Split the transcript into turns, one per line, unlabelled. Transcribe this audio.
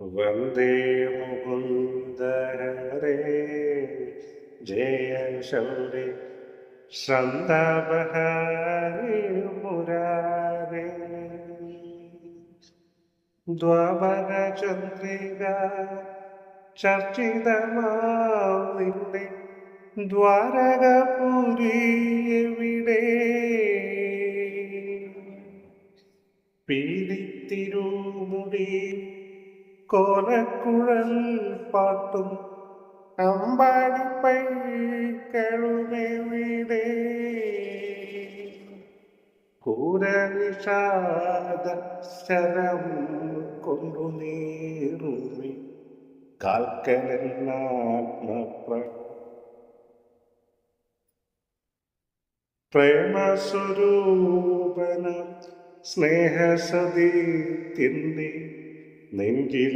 വന്ദേ മുകുന്ദരേ ജയ ശൗരി സന്താപഹാരി മുരാരേ. ദ്വാപര ചന്ദ്രിക ചർച്ചിതമാം നിന്റെ ദ്വാരകപുരി എവിടെ? പീലിത്തിരുമുടി കോലക്കുഴൽ പാട്ടും. അമ്പാടി പൈക്കളുമെവിടെ കൂരവിഷാദ ശരം കൊണ്ടു നീറുമി. കാൽക്കലെന്നാത്മപ്ര പ്രേമസ്വരൂപന തിന്നി നെഞ്ചിലെ